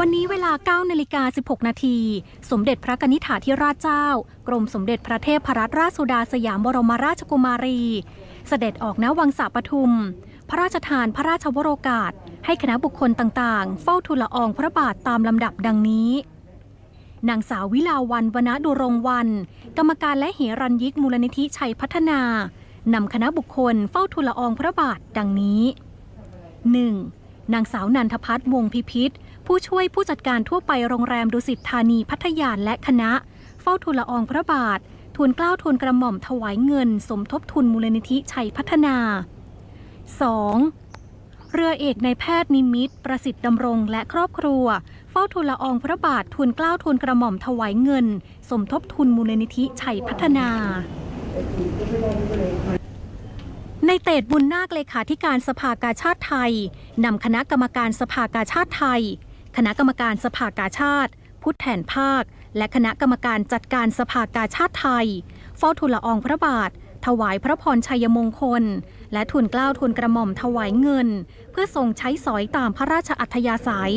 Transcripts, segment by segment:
วันนี้เวลา9นาฬิกา16 นาที สมเด็จพระกนิษฐาธิราชเจ้า กรมสมเด็จพระเทพรัตนราชสุดาสยามบรมราชกุมารี เสด็จออกณวังสาปทุม พระราชทานพระราชวโรกาส ให้คณะบุคคลต่างๆ เฝ้าทูลละอองพระบาทตามลำดับดังนี้ นางสาววิลาวันวณดุรงวัน กรรมการและเหรัญยิกมูลนิธิชัยพัฒนานำคณะบุคคลเฝ้าทูลละอองพระบาทดังนี้ 1. นางสาวนันทพัฒน์วงพิพิธ ผู้ช่วยผู้จัดการทั่วไปโรงแรมดุสิตธานีพัทยาและคณะ เฝ้าทูลละอองพระบาททูลเกล้าทูลกระหม่อมถวายเงิน สมทบทุนมูลนิธิชัยพัฒนา 2. เรือเอกในแพทย์นิมิต ประสิทธิ์ดำรงและครอบครัว เฝ้าทูลละอองพระบาททูลเกล้าทูลกระหม่อมถวายเงิน สมทบทุนมูลนิธิชัยพัฒนา ในเตดบุญนาคเลขาธิการสภากาชาติไทยนำคณะกรรมการสภากาชาติไทย คณะกรรมการสภากาชาติผู้แทนภาค และคณะกรรมการจัดการสภากาชาติไทยเฝ้าทูลละอองพระบาท ถวายพระพรชัยมงคล และทูลเกล้าทูลกระหม่อมถวายเงิน เพื่อทรงใช้สอยตามพระราชอัธยาศัย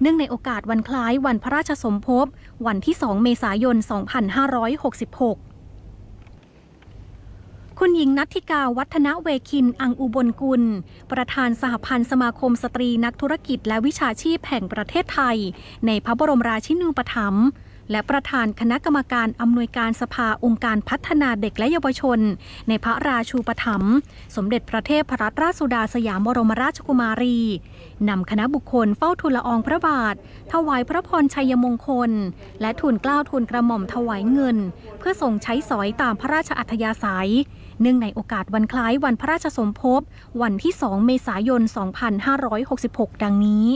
เนื่องในโอกาสวันคล้ายวันพระราชสมภพวันที่ 2 เมษายน 2566 คุณหญิงนัทธิกาวัฒนเวคิน อังอุบลกุล ประธานสหพันธ์สมาคมสตรีนักธุรกิจและวิชาชีพแห่งประเทศไทย ในพระบรมราชินูปถัมภ์และประธานคณะกรรมการอำนวยการสภาองค์การพัฒนาเด็กและเยาวชน ในพระราชูปถัมภ์สมเด็จพระเทพรัตนราชสุดาสยามบรมราชกุมารี นำคณะบุคคลเฝ้าทูลละอองพระบาท ถวายพระพรชัยมงคล และทูลเกล้าทูลกระหม่อมถวายเงิน เพื่อทรงใช้สอยตามพระราชอัธยาศัย เนื่องในโอกาสวันคล้ายวันพระราชสมภพ วันที่ 2 เมษายน 2566 ดังนี้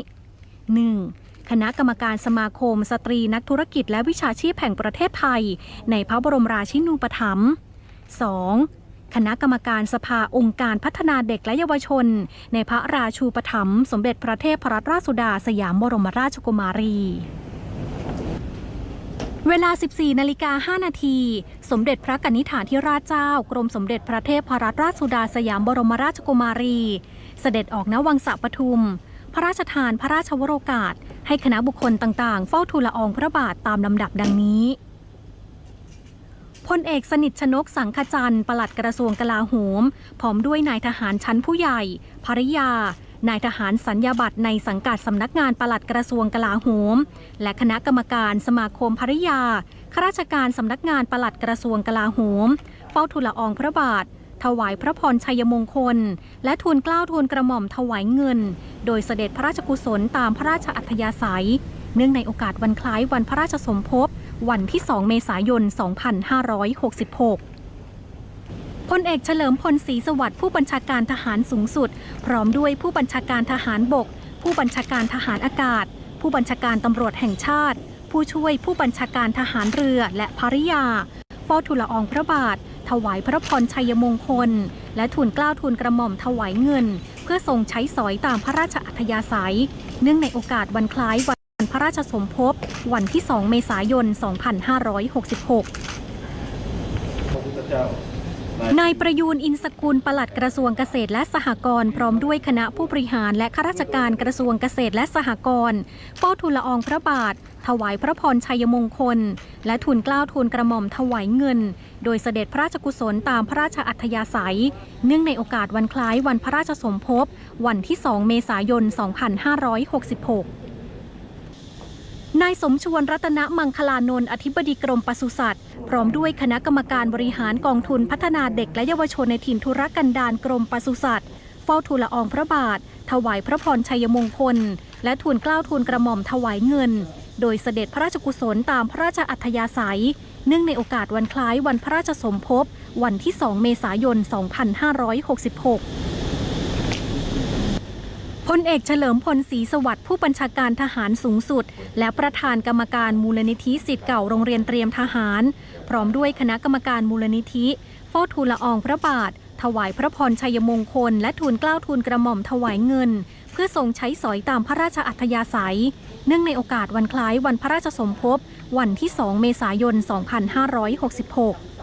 1. คณะกรรมการสมาคม สตรีนักธุรกิจและวิชาชีพแห่งประเทศไทย ในพระบรมราชินูปถัมภ์ 2. คณะกรรมการสภาองค์การพัฒนาเด็กและเยาวชน ในพระราชูปถัมภ์สมเด็จพระเทพรัตนราชสุดาสยามบรมราชกุมารี เวลา 14 นาฬิกา 5 นาที สมเด็จพระกนิษฐาธิราชเจ้า กรมสมเด็จพระเทพรัตนราชสุดาสยามบรมราชกุมารี เสด็จออกณวังสะปทุม พระราชทานพระราชวโรกาส ให้คณะบุคคลต่างๆ เฝ้าทูลละอองพระบาทตามลำดับดังนี้พลเอกสนิทชนกสังขจันทร์ปลัดกระทรวงกลาโหมพร้อมด้วยนายทหารชั้นผู้ใหญ่ ภริยา นายทหารสัญญาบัตรในสังกัดสำนักงานปลัดกระทรวงกลาโหม และคณะกรรมการสมาคมภริยา ข้าราชการสำนักงานปลัดกระทรวงกลาโหม เฝ้าทูลละอองพระบาท ถวายพระพรชัยมงคล และทูลเกล้าทูลกระหม่อมถวายเงิน โดยเสด็จพระราชกุศลตามพระราชอัธยาศัย เนื่องในโอกาสวันคล้ายวันพระราชสมภพวันที่ 2 เมษายน 2566พลเอกเฉลิมพลศรีสวัสดิ์ผู้บัญชาการทหารสูงสุด พร้อมด้วยผู้บัญชาการทหารบก ผู้บัญชาการทหารอากาศ ผู้บัญชาการตำรวจแห่งชาติ ผู้ช่วยผู้บัญชาการทหารเรือและภริยาเฝ้าทูลละอองพระบาท ถวายพระพรชัยมงคล และทูลเกล้าทูลกระหม่อมถวายเงิน เพื่อทรงใช้สอยตามพระราชอัธยาศัย เนื่องในโอกาสวันคล้ายวันพระราชสมภพวันที่ 2 เมษายน 2566พระพุทธเจ้า นายประยูนอินสกุลปลัดกระทรวงเกษตรและสหกรณ์พร้อมด้วยคณะผู้บริหารและข้าราชการกระทรวงเกษตรและสหกรณ์เฝ้าทูลละอองพระบาท ถวายพระพรชัยมงคล และทูลเกล้าทูลกระหม่อมถวายเงิน โดยเสด็จพระราชกุศลตามพระราชอัธยาศัย เนื่องในโอกาสวันคล้ายวันพระราชสมภพวันที่ 2 เมษายน 2566 นายสมชวนรัตนมังคลานนท์อธิบดีกรมปศุสัตว์พร้อมด้วยคณะกรรมการบริหารกองทุนพัฒนาเด็กและเยาวชนในถิ่นธุรกันดารกรมปศุสัตว์เฝ้าทูลละอองพระบาท ถวายพระพรชัยมงคล และทูลเกล้าทูลกระหม่อมถวายเงิน โดยเสด็จพระราชกุศลตามพระราชอัธยาศัย เนื่องในโอกาสวันคล้ายวันพระราชสมภพวันที่ 2 เมษายน 2566 พลเอกเฉลิมพลศรีสวัสดิ์ผู้บัญชาการทหารสูงสุด และประธานกรรมการมูลนิธิสิทธิ์เก่าโรงเรียนเตรียมทหาร พร้อมด้วยคณะกรรมการมูลนิธิเฝ้าทูลละอองพระบาท ถวายพระพรชัยมงคล และทูลเกล้าทูลกระหม่อมถวายเงิน เพื่อทรงใช้สอยตามพระราชอัธยาศัย เนื่องในโอกาสวันคล้ายวันพระราชสมภพวันที่ 2 เมษายน 2566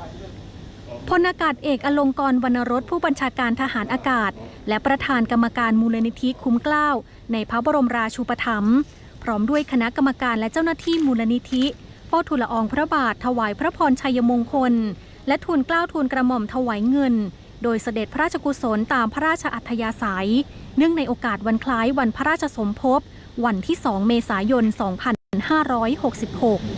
พลอากาศเอกอลงกรวรรณรสผู้บัญชาการทหารอากาศ และประธานกรรมการมูลนิธิคุ้มเกล้าในพระบรมราชูปถัมภ์พร้อมด้วยคณะกรรมการและเจ้าหน้าที่มูลนิธิเฝ้าทูลละอองพระบาทถวายพระพรชัยมงคล และทูลเกล้าทูลกระหม่อมถวายเงิน โดยเสด็จพระราชกุศลตามพระราชอัธยาศัย เนื่องในโอกาสวันคล้ายวันพระราชสมภพวันที่ 2 เมษายน 2566